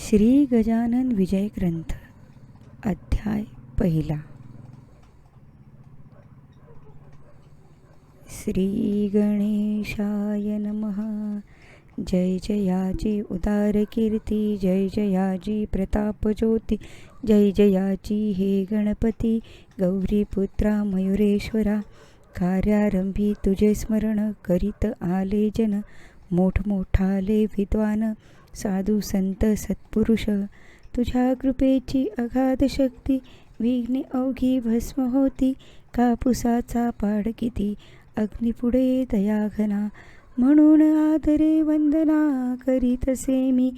श्री गजानन विजय ग्रंथ अध्याय पहिला. श्री गणेशाय नमः. जय जयाची उदार कीर्ती जय जयाची प्रताप ज्योती जय जयाची हे गणपती गौरीपुत्रा मयुरेश्वरा कार्यारंभी तुझे स्मरण करीत आले जन मोठमोठाले विद्वान साधू संत सत्पुरुष तुझ्या कृपेची अगाध शक्ती विघ्ने अवघी भस्म होती कापुसाचा पाड किती अग्निपुढे दयाघना म्हणून आदरे वंदना करीतसे मी.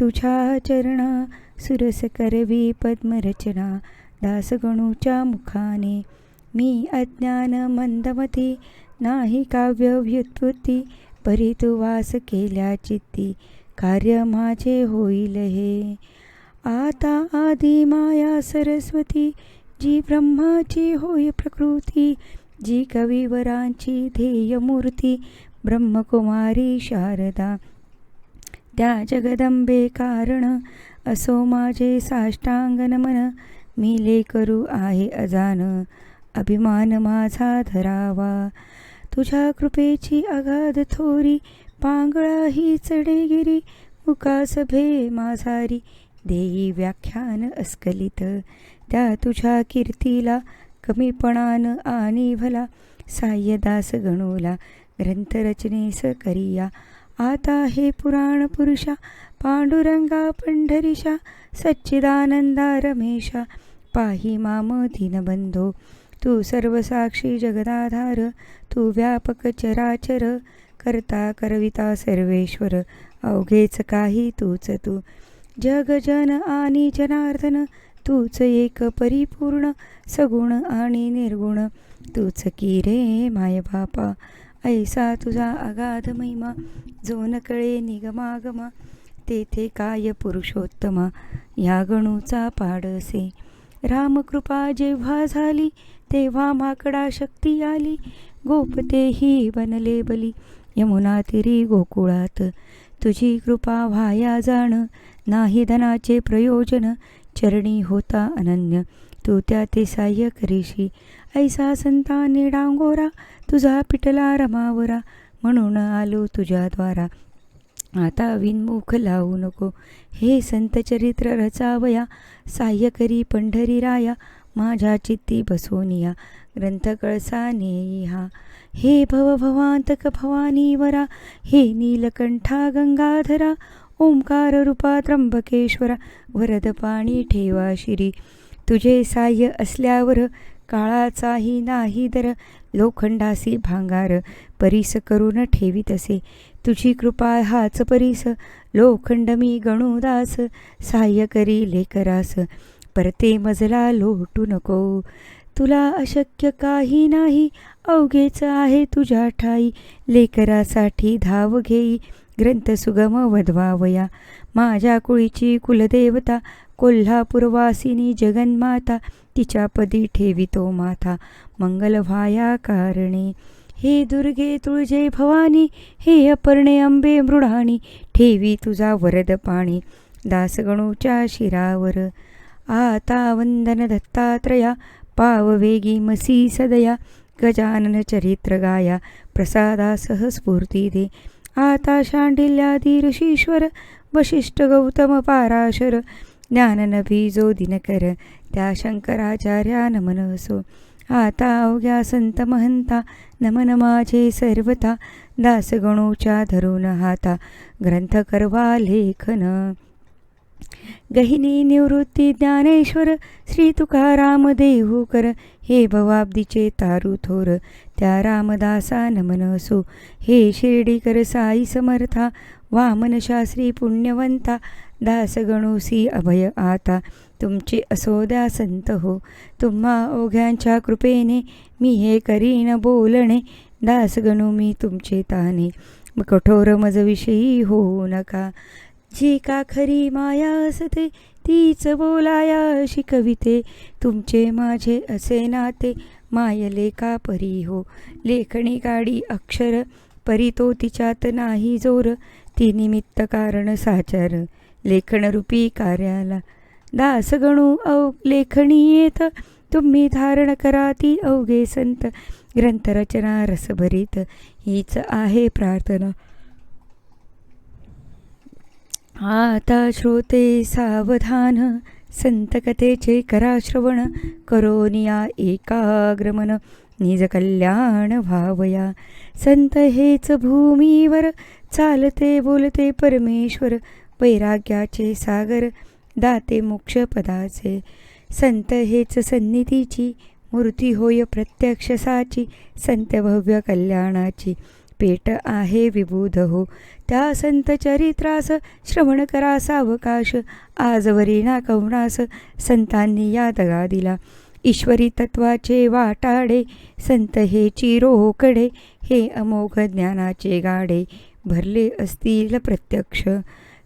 तुझ्या चरणा सुरस करवी पद्मरचना दासगणूच्या मुखाने. मी अज्ञान मंदमती नाही काव्य व्युत्पत्ती परी तू वास केल्या चित्ती. कार्य माझे होईल हे. आता आदि माया सरस्वती जी ब्रह्माची होय प्रकृती जी कविवरांची ध्येयमूर्ती ब्रह्मकुमारी शारदा. त्या जगदंबे कारण असो माझे साष्टांग नमन मी ले करू आहे अजान. अभिमान माझा धरावा. तुझ्या कृपेची अगाध थोरी पांगळा ही चढेगिरी मुकासभे माझारी देई व्याख्यान अस्खलित. त्या तुझ्या कीर्तीला कमीपणान आणि भला. साह्यदास गणूला ग्रंथरचनेस करिया. आता हे पुराण पुरुषा पांडुरंगा पंढरीशा सच्चिदानंदा रमेशा. पाही माम दीनबंधो. तू सर्वसाक्षी जगदाधार तू व्यापक चराचर. करता करविता सर्वेश्वर. अवघेच काही तूच तू. जग जन आणि जनार्दन तूच एक परिपूर्ण सगुण आणि निर्गुण. तूच की रे माय बापा ऐसा तुझा अगाध महिमा जो न कळे निगमागमा तेथे काय पुरुषोत्तमा या गणूचा पाडसे. रामकृपा जेव्हा झाली तेव्हा माकडा शक्ती आली गोपतेही बनले बली. यमुना तिरी गोकुळात. तुझी कृपा व्हाया जाण नाही धनाचे प्रयोजन चरणी होता अनन्य. तू त्या ते साह्य करीशी. ऐसा संताने डांगोरा तुझा पिटला रमावरा म्हणून आलो तुझ्याद्वारा आता विनमुख लावू नको. हे संत चरित्र रचावया साह्य करी पंढरी राया माझ्या चित्ती बसोनिया ग्रंथ कळसा नेई हा हे भव भवांतक भवानी वरा. हे नीलकंठा गंगाधरा. ओंकार रूपा त्र्यंबकेश्वरा. वरद पाणी ठेवा शिरी. तुझे साह्य असल्यावर काळाचाही नाही दर. लोखंडासी भांगार परीस करून ठेवीतसे तुझी कृपा हाच परीस. लोखंड मी गणुदास साह्य करी लेकरास परते मजला लोटू नको. तुला अशक्य काही नाही. अवघेच आहे तुझ्या ठाई. लेकरासाठी धाव घेई ग्रंथ सुगम वधवावया. माझ्या कुळीची कुलदेवता कोल्हापूरवासिनी जगन्माता तिच्या पदी ठेवितो माथा मंगल व्हाया कारणे. हे दुर्गे तुळजे भवानी हे अपर्णे अंबे मृडाणी ठेवी तुझा वरद पाणी. दासगणूच्या शिरावर आता वंदन दत्तात्रया पाववेगी मसी सदया गजानन चरित्र गाया प्रसादासह स्फूर्ती दे आता शांडिल्यादी ऋषीश्वर वशिष्ठ गौतम पाराशर ज्ञाननभी जो दिनकर त्या शंकराचार्या नमन असो आता अवघ्या संत महंता नमन माझे सर्वता दासगणोच्या धरून हाता ग्रंथ करवा लेखन। गहिनी निवृत्ती ज्ञानेश्वर श्री तुकाराम देहूकर हे भवाब्दीचे तारू थोर त्या रामदासा नमन असो. हे शिर्डीकर साई समर्था वामन शास्त्री पुण्यवंता. दासगणूसी अभय आता. तुमचे असो द्या संत हो. तुम्हा ओघ्यांच्या कृपेने मी हे करीन बोलणे. दासगणू मी तुमचे ताने. कठोर मजविषयी होऊ नका. जी का खरी माया असते तीच बोलाया शिकविते. तुमचे माझे असे नाते मायले का परी हो. लेखणी काढी अक्षर परी तो तिच्यात नाही जोर. ती निमित्त कारण साचार. लेखनरूपी कार्याला दास गणू अव लेखणी येत. तुम्ही धारण करा ती अवघे संत. ग्रंथरचना रसभरीत. हीच आहे प्रार्थना. आता श्रोते सावधान संत कथेचे करा श्रवण करोनिया एकाग्रमन निज कल्याण व्हावया. संत हेच भूमीवर चालते बोलते परमेश्वर वैराग्याचे सागर दाते मोक्ष पदाचे. संत हेच सन्निधीची मूर्ती होय प्रत्यक्ष साची संत भव्य कल्याणाची. पेट आहे विबुध हो त्या संत चरित्रास श्रवण करा सावकाश आजवरी ना कवनास संतांनी या दगा दिला. ईश्वरी तत्वाचे वाटाडे संत हे चिरोकडे हे अमोघ ज्ञानाचे गाडे भरले असतील प्रत्यक्ष.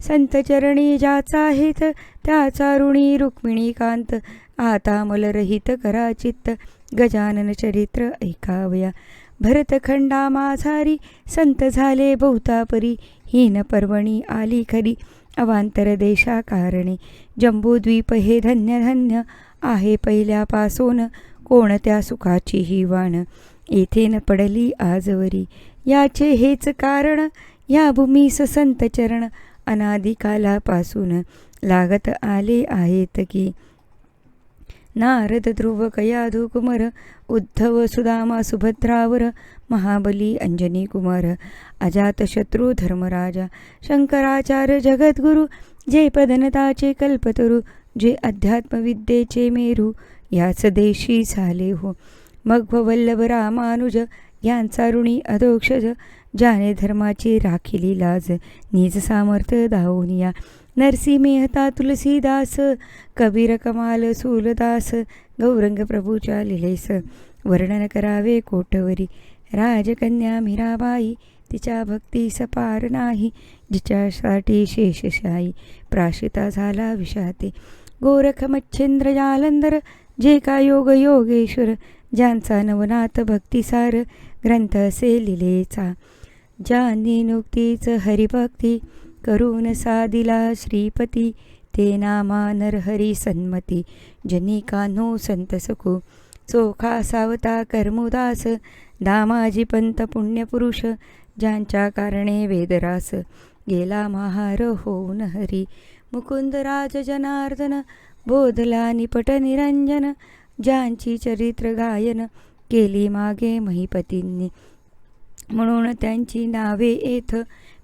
संत चरणी ज्याचा आहेत त्याचा ऋणी रुक्मिणीकांत आता मलरहित करा चित्त गजानन चरित्र ऐकावया. भरतखंडा माझारी संत झाले बहुतापरी. हीन पर्वणी आली खरी अवांतर देशा कारणे जम्बूद्वीप हे धन्य धन्य आहे पहिल्यापासून कोणत्या सुखाची ही वाण. येथे न पडली आजवरी. याचे हेच कारण या भूमीस संत चरण अनादिकालापासून. लागत आले आहेत की नारद ध्रुव कयाधू कुमार उद्धव सुदामा सुभद्रावर महाबली अंजनी कुमार अजातशत्रू धर्मराजा शंकराचार्य जगद्गुरु जे पदनताचे कल्पतरू जे अध्यात्मविद्येचे मेरू याच देशी झाले हो. मग वल्लभ रामानुज यांचा ऋणी अधोक्षज ज्याने धर्माची राखिली लाज निज सामर्थ्य दावनिया नरसी मेहता तुलसीदास कबीर कमाल सूलदास गौरंग प्रभूच्या लिलेस वर्णन करावे कोटवरी राजकन्या मीराबाई तिच्या भक्ती सपार नाही जिच्यासाठी शेषशाही प्राशिता झाला विषाते गोरख मच्छिंद्र जालंधर जे का योग योगेश्वर ज्यांचा नवनाथ भक्तिसार ग्रंथ असे लिलेचा ज्यांनी नुकतीच हरिभक्ती करून सादिला श्रीपती ते नामा नरहरी सन्मती जनी कान्हो संत सखो। चोखा सावता कर्मुदास दामाजी पंत पुण्यपुरुष ज्यांच्या कारणे वेदरास। गेला महार होऊन हरी मुकुंदराज जनार्दन बोधला निपट निरंजन ज्यांची चरित्र गायन केली मागे महिपतींनी। म्हणून त्यांची नावे येथ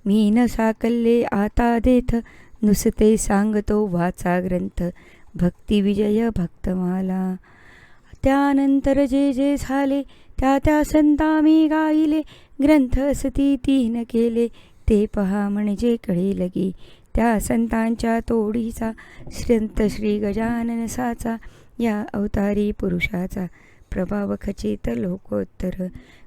मी न साकल्ले आता देथ. नुसते सांगतो वाचा ग्रंथ. भक्तिविजय भक्तमाला. त्यानंतर जे जे झाले त्या त्या संता मी गाईले ग्रंथ असती तीन केले ते पहा म्हणजे कळे लगी त्या संतांच्या तोडीचा श्रंत श्री गजाननसाचा या अवतारी पुरुषाचा. प्रभाव खचित लोकोत्तर.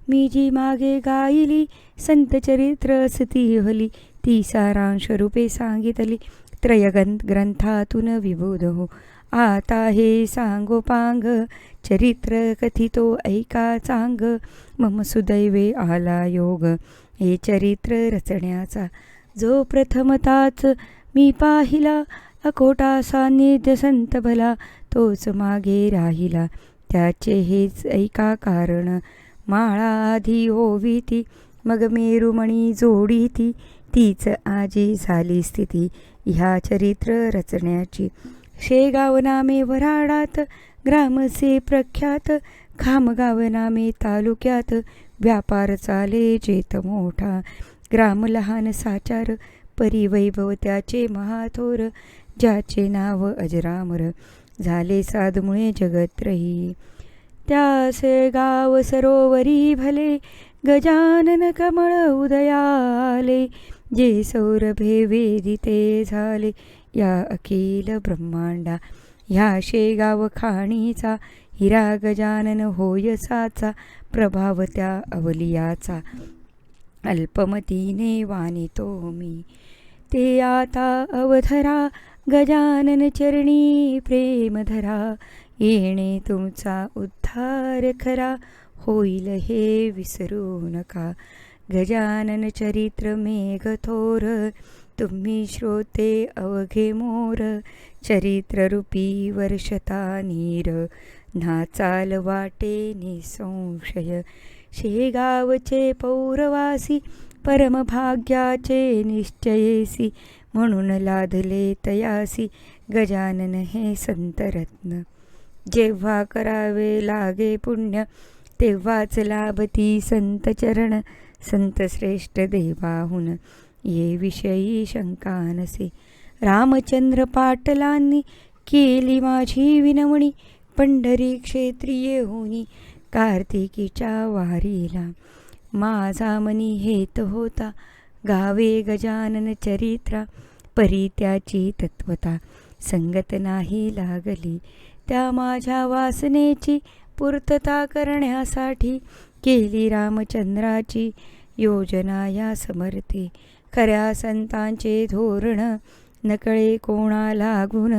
मी जी मागे गायली संत चरित्र असती हली ती सारांश रूपे सांगितली त्रयगं ग्रंथातून विबोध हो. आता हे सांगोपांग चरित्र कथितो ऐका चांग मम सुदैवे आला योग. हे चरित्र रचण्याचा जो प्रथमताच मी पाहिला अकोटा सान्निध्य संत भला तोच मागे राहिला. त्याचे हेच ऐका कारण. माळा आधी ती मग मेरुमणी जोडी ती. तीच आजी झाली स्थिती ह्या चरित्र रचण्याची. शेगाव नामे वराडात ग्रामसे प्रख्यात. खामगाव नामे तालुक्यात व्यापार चाले जेत मोठा. ग्राम लहान साचार परिवैभव त्याचे महाथोर. ज्याचे नाव अजरामर. झाले साधमुळे जगत्रही. त्यासे गाव सरोवरी भले गजानन कमळ उदयाले जे सौरभे वेदिते झाले या अखिल ब्रह्मांडा. ह्या शेगाव खाणीचा हिरा गजानन होयसाचा प्रभाव त्या अवलियाचा. अल्पमतीने वानितो मी. ते आता अवधरा गजानन चरणी प्रेमधरा येणे तुमचा उद्धार खरा होईल हे विसरू नका. गजानन चरित्र मेघ थोर तुम्ही श्रोते अवघे मोर चरित्ररूपी वर्षता नीर नाचाल वाटे निसंशय. शेगावचे पौरवासी परमभाग्याचे निश्चयेसी म्हणून लादले तयासी गजानन हे संतरत्न. जेव्हा करावे लागे पुण्य तेव्हाच लाभती संत चरण संत श्रेष्ठ देवाहून. ये विषयी शंका नसे. रामचंद्र पाटलांनी केली माझी विनवणी पंढरी क्षेत्रीय होनी कार्तिकीच्या वारीला. माझा मनी हेत होता गावे गजानन चरित्रा परी त्याची तत्वता संगत नाही लागली. त्या माझ्या वासनेची पूर्तता करण्यासाठी केली रामचंद्राची योजना या समर्थे. खऱ्या संतांचे धोरण नकळे कोणा लागून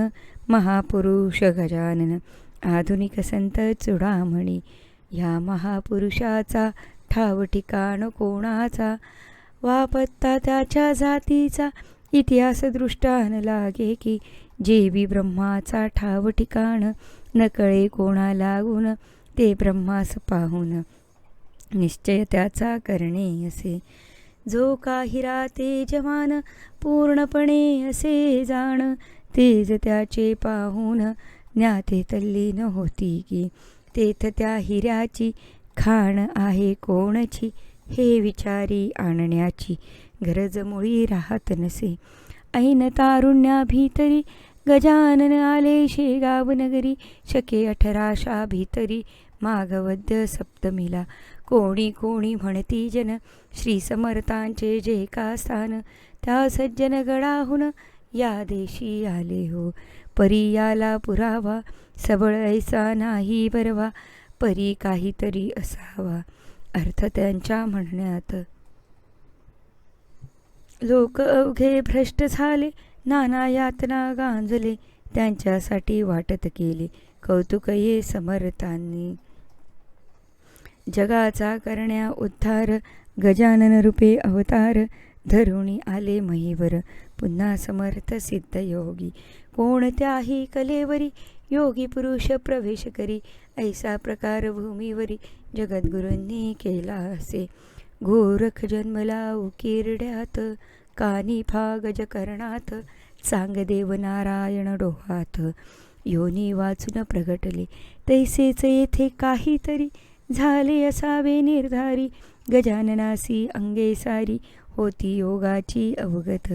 महापुरुष गजानन आधुनिक संत चुडामणी. ह्या महापुरुषाचा ठाव ठिकाण कोणाचा? वा पत्ता त्याच्या जातीचा इतिहास दृष्टान लागे की जेवी ब्रह्माचा ठाव ठिकाण नकळे कोणा लागून ते ब्रह्मास पाहून. निश्चय त्याचा करणे असे. जो काहिरा ते जवान पूर्णपणे असे जाण तेज त्याचे पाहून ज्ञाते तल्लीन होती की तेथ त्या हिऱ्याची खाण आहे कोणची? हे विचारी आणण्याची गरज मुळी राहत नसे. ऐन तारुण्या भीतरी गजानन आले शेगाव नगरी शके अठराशा भीतरी माघवद्य सप्तमीला. कोणी कोणी म्हणती जन श्री समर्थांचे जे का स्थान त्या सज्जन गडाहून या देशी आले हो. परी याला पुरावा सबळ ऐसा नाही बरवा परी काहीतरी असावा. अर्थ त्यांच्या म्हणण्यात. लोक अवघे भ्रष्ट झाले नाना यातना गांजले त्यांच्यासाठी वाटत केले कौतुक ये समर्थांनी. जगाचा करण्या उद्धार गजानन रूपे अवतार धरुणी आले महीवर पुन्हा समर्थ सिद्ध योगी. कोणत्याही कलेवरी योगी पुरुष प्रवेश करी ऐसा प्रकार भूमीवरी जगद्गुरूंनी केला असे. गोरख जन्मला उकिरड्यात कानी गज कर्णात चांगदेव नारायण डोहात. योनी वाचून प्रगटले तैसेच येथे काहीतरी झाले असावे निर्धारी. गजाननासी अंगे सारी होती योगाची अवगत.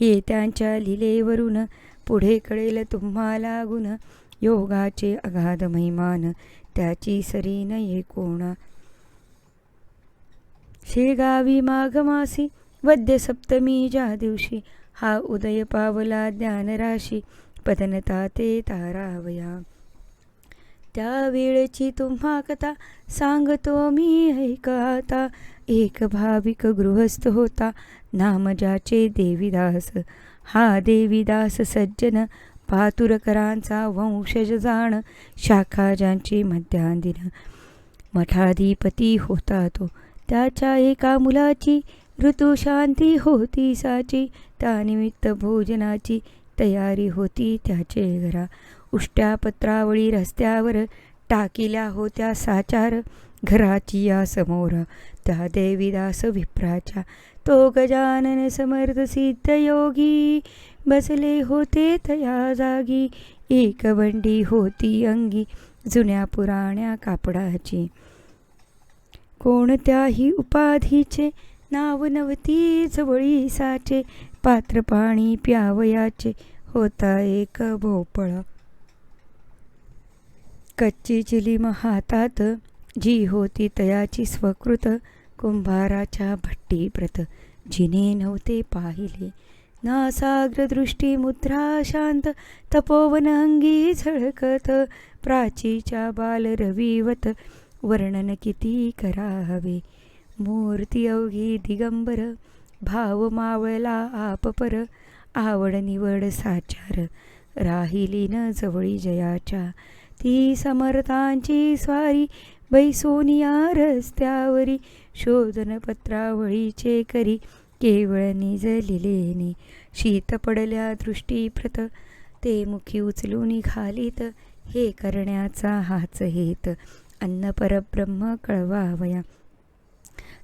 हे त्यांच्या लिलेवरून पुढे कळेल तुम्हाला गुण योगाचे अगाध महिमान त्याची सरी नये कोणा? शेगावी माघमासी वद्य सप्तमी ज्या दिवशी हा उदय पावला ज्ञानराशी पतनता ते तारावया. त्या वेळेची तुम्हा कथा सांगतो मी ऐकाता एक भाविक गृहस्थ होता नामजाचे देवीदास. हा देवीदास सज्जन पातुरकरांचा वंशज जाण शाखा ज्यांची मध्यांदिन मठाधिपती होता तो. त्याच्या एका मुलाची ऋतुशांती होती साची त्यानिमित्त भोजनाची तयारी होती. त्याचे घरा उष्ट्या पत्रावळी रस्त्यावर टाकिल्या होत्या साचार घराची या समोर. त्या देवीदास विप्राच्या तो गजानन समर्थ सिद्ध योगी बसले होते तया जागी. एक बंडी होती अंगी जुन्या पुराण्या कापडाची. कोणत्याही उपाधीचे नाव नवती जवळी साचे पात्र पाणी प्यावयाचे होता एक भोपळा. कच्ची चिलीम हातात जी होती तयाची स्वकृत कुंभाराच्या भट्टी प्रत जिने नव्हते पाहिले. नासाग्रदृष्टीमुद्रा मुद्रा शांत तपोवन अंगी झळकत प्राचीच्या बालरवीवत वर्णन किती करावे? मूर्ती अवघी दिगंबर भाव मावळला आपपर आवड निवड साचार राहिली न जवळी जयाच्या ती समर्थांची स्वारी बैसोनिया रस्त्यावरी शोधन पत्रावळीचे करी केवळ निजलिलेने शीत पडल्या दृष्टीप्रत ते मुखी उचलून घालीत हे करण्याचा हाच हेत. अन्न परब्रह्म कळवावया.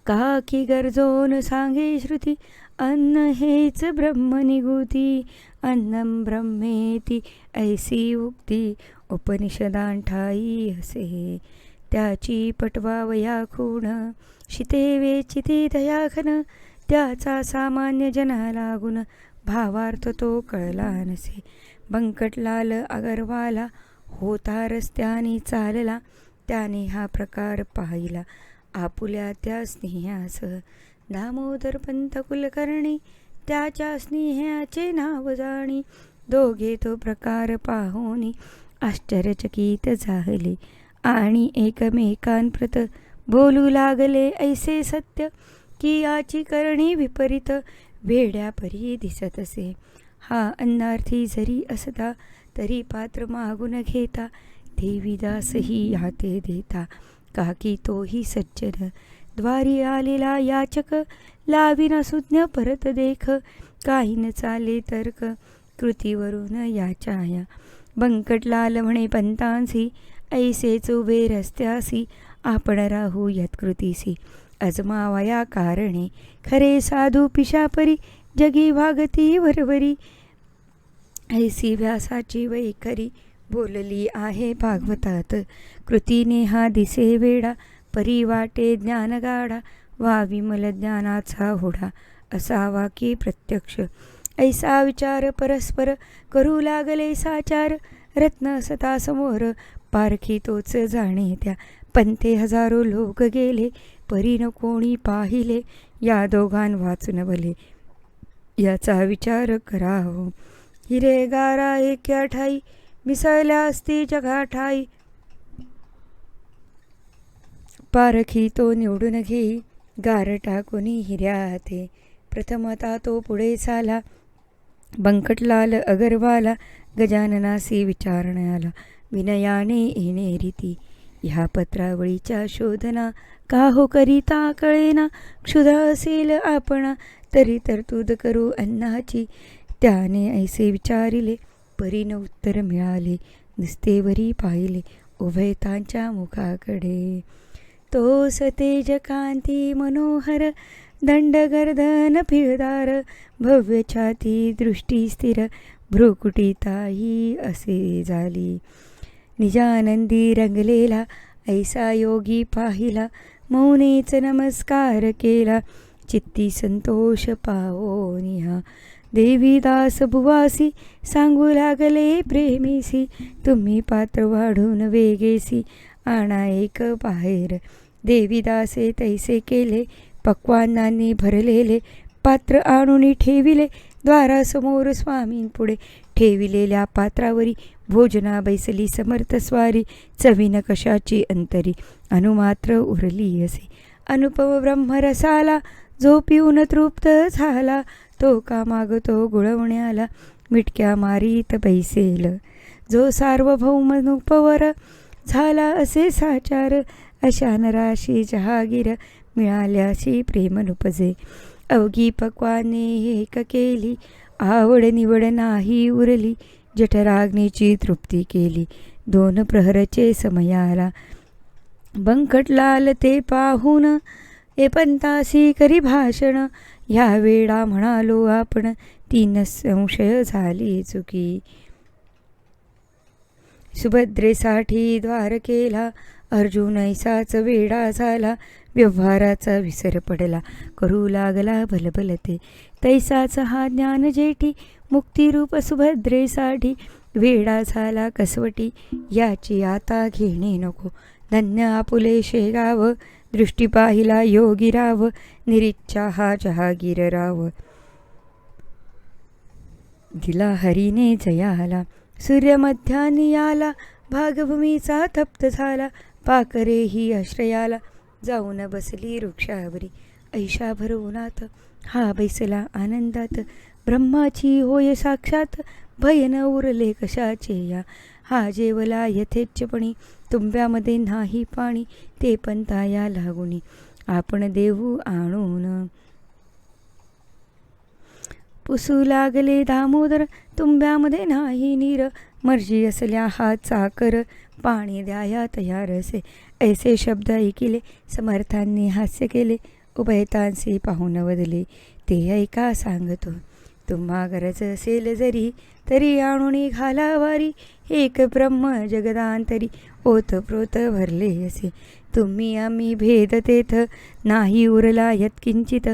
का की गरजोन सांगे श्रुती अन्न हेच ब्रह्म निगुती अन्नम ब्रह्मेती ऐसी उक्ती उपनिषदांठाई हसे त्याची पटवावया खूण शिते वेचिती दयाखन त्याचा सामान्य जनाला गुण भावार्थ तो कळला नसे. बंकटलाल अगरवाला होता रस्त्याने चालला त्याने हा प्रकार पाहिला. आपुल्या त्या स्नेहासह दामोदर पंत कुलकर्णी त्याच्या स्नेहाचे नाव जाणी. दोघे तो प्रकार पाहुनी आश्चर्यचकित झाले आणि एकमेकांप्रत बोलू लागले ऐसे सत्य. की याची करणी विपरीत वेड्यापरी दिसत असे. हा अन्नार्थी जरी असता तरी पात्र मागून घेता. देवीदासही याते देता. काकी तोही सज्जन. द्वारी आलेला याचक लाविना सुज्ञ परत देख. काही न चाले तर्क कृतीवरून याचाया बंकटलाल म्हणे पंतांसी ऐसेच उभे रस्त्यासी आपण राहू यत्कृतीसी. अजमावया कारणे. खरे साधू पिशापरी जगी भागती वरवरी. ऐसी व्यासाची वैखरी बोलली आहे भागवतात. कृतीने हा दिसे वेडा परी वाटे ज्ञानगाडा वा विमल ज्ञानाचा होडा असावा की प्रत्यक्ष. ऐसा विचार परस्पर करू लागले साचार. रत्न सता समोर पारखी तोच जाणे त्या. पंते हजारो लोक गेले परीन कोणी पाहिले. या दोघां वाचून भले याचा विचार करा हो हिरे गारा एक्या ठाई. मिसळल्या असती जगा ठाई. पारखी तो निवडून घेई गार कोणी हिऱ्या हाते प्रथमता तो पुढे चाला. बंकटलाल अगरवाला. गजाननासी विचारण्याला. विनयाने येणे रीती. ह्या पत्रावळीच्या शोधना का हो करिता कळेना. क्षुधा असेल आपण तरी तरतूद करू अन्नाची. त्याने ऐसे विचारिले परीन उत्तर मिळाले. नुसतेवरी पाहिले उभयतांच्या मुखाकडे. तो सतेज कांती मनोहर दंडगर्दन फिरदार. भव्य छाती दृष्टी स्थिर भ्रुकुटीताही असे झाली. निजानंदी रंगलेला ऐसा योगी पाहिला मौनेच नमस्कार केला चित्ती संतोष पावो निहा। देवीदास भुवासी सांगू लागले प्रेमीसी तुम्ही पात्र वाढून वेगेसी आणा एक बाहेर। देवीदासे तैसे केले पक्वानांनी भरलेले पात्र आणून ठेविले द्वारासमोर स्वामींपुढे ठेविलेल्या पात्रावरी भोजना बैसली समर्थ स्वारी चवीन कशाची अंतरी? अनुमात्र उरली असे अनुपम ब्रह्मरसाला जो पिऊन तृप्त झाला तो का मागतो गुळवण्याला मिटक्या मारीत बैसेल. जो सार्वभौम अनुपवर झाला असे साचार अशा नराशी जहागीर मिळाल्याशी प्रेम नुपजे. अवघी पक्वाने एक केली आवड निवड नाही उरली जठराग्नीची तृप्ती केली. दोन प्रहरचे समयाला बंकटलाल ते पाहून ए पंतासी करी भाषण ह्या वेळा म्हणालो आपण तीन संशय झाली चुकी. सुभद्रेसाठी द्वार केला अर्जुन ऐसाच वेडा झाला व्यवहाराचा विसर पडला. करू लागला भलभलते तैसाच हा ज्ञान जेठी मुक्तिरूप सुभद्रेसाठी वेडा झाला कसवटी. याची आता घेणे नको. धन्य आपुले शेगाव. दृष्टी पाहिला योगीराव निरिच्छा हा जहागीरराव दिला हरीने जयाला. सूर्यमध्यानी आला भागभूमीचा तप्त झाला. पाकरे ही आश्रयाला. जाऊन बसली वृक्षावरी. ऐशा उन्हात हा बैसला आनंदात. ब्रह्माची होय साक्षात भय न उरले कशाचे या? हा जेवला यथेच्छपणी तुंब्यामध्ये नाही पाणी ते पण ताया लागुनी. आपण देऊ आणून. पुसू लागले दामोदर तुंब्यामध्ये नाही नीर. मर्जी असल्या हात चाकर पाणी द्याया तयार असे. ऐसे शब्द ऐकिले समर्थांनी हास्य केले उभयतांसी पाहून वदले. ते ऐका सांगतो तुम्हा गरज असेल जरी तरी आणून घाला वारी एक ब्रह्म जगदांतरी ओतप्रोत भरले असे. तुम्ही आम्ही भेद तेथ नाही उरला यत्किंचित.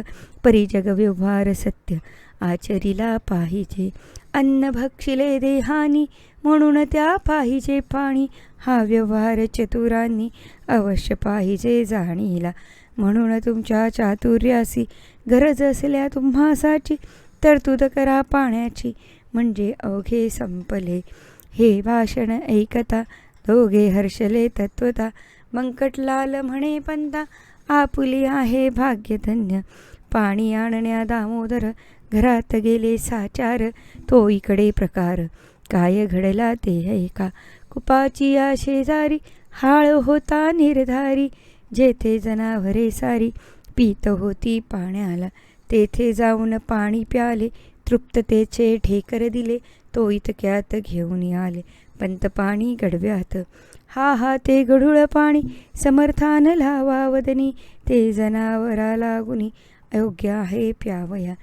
परिजग व्यवहार सत्य आचरीला पाहिजे. अन्न भक्षिले देहानी म्हणून त्या पाहिजे पाणी हा व्यवहार चतुरांनी अवश्य पाहिजे जाणीला. म्हणून तुमच्या चातुर्यासी गरज असल्या तुम्हासाठी तरतूद करा पाण्याची म्हणजे अवघे संपले. हे भाषण ऐकता दोघे हर्षले तत्वता मंकटलाल म्हणे पंता आपुली आहे भाग्यधन्य. पाणी आणण्या दामोदर घरात गेले साचार तो इकडे प्रकार. काय घडला ते ऐका. कुपाची या शेजारी हाळ होता निर्धारी. जेथे जनावरे सारी पीत होती पाण्याला. तेथे जाऊन पाणी प्याले तृप्ततेचे ढेकर दिले. तो इतक्यात घेऊन आले. पंत पाणी गडव्यात. हा हा ते गढूळ पाणी समर्थान लावा वदनी ते जनावरा लागुनी अयोग्य आहे प्यावया.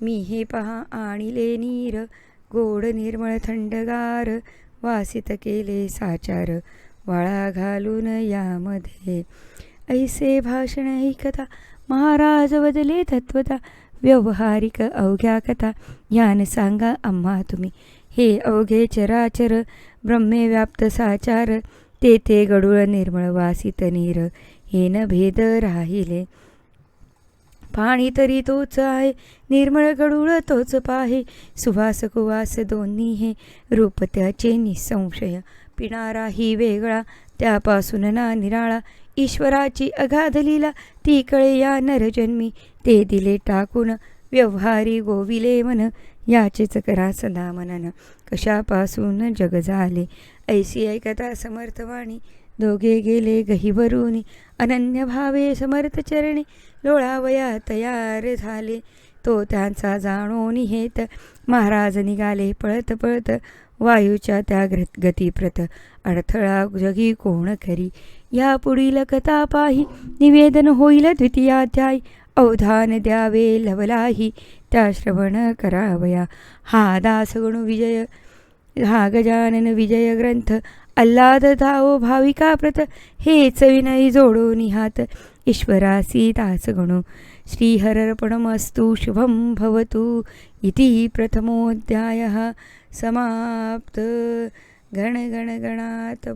मी हे पहा आणिले नीर गोड निर्मळ थंडगार वासित केले साचार वाळा घालून यामध्ये. ऐसे भाषण ऐकता महाराज बदले तत्वता व्यवहारिक अवघ्या कथा ज्ञान सांगा आम्हा तुम्ही. हे अवघे चराचर ब्रह्मे व्याप्त साचार तेथे गडूळ निर्मळ वासित नीर हे न भेद राहिले. पाणी तरी तोच आहे निर्मळ गडूळ तोच पाहे. सुवास कुवास दोन्ही हे रूप त्याचे निसंशय. पिणाराही वेगळा त्यापासून ना निराळा. ईश्वराची अगाध लीला ती कळे या नरजन्मी. ते दिले टाकून व्यवहारी गोविले मन. याचेच करा सदा मनन. कशापासून जग झाले? ऐसी ऐकता समर्थवाणी दोघे गेले गहिवरुनी. अनन्य भावे समर्थ चरणी. लोळावया तयार झाले. तो त्यांचा जाणून हेत महाराज निघाले. पळत पळत वायूच्या त्या गतीप्रत अडथळा जगी कोण खरी या पुढील कथा पाही निवेदन होईल द्वितीयाध्याय. अवधान द्यावे लवलाही त्या श्रवण करावया. हा दासगणु विजय हा गजानन विजय ग्रंथ अल्लाद धावो भाविका प्रत हेच विनयी जोडो निहात ईश्वरासी दासगणू। श्रीहरर्पणमस्तु शुभं भवतु इति प्रथमोऽध्यायः समाप्त। गण गण गणात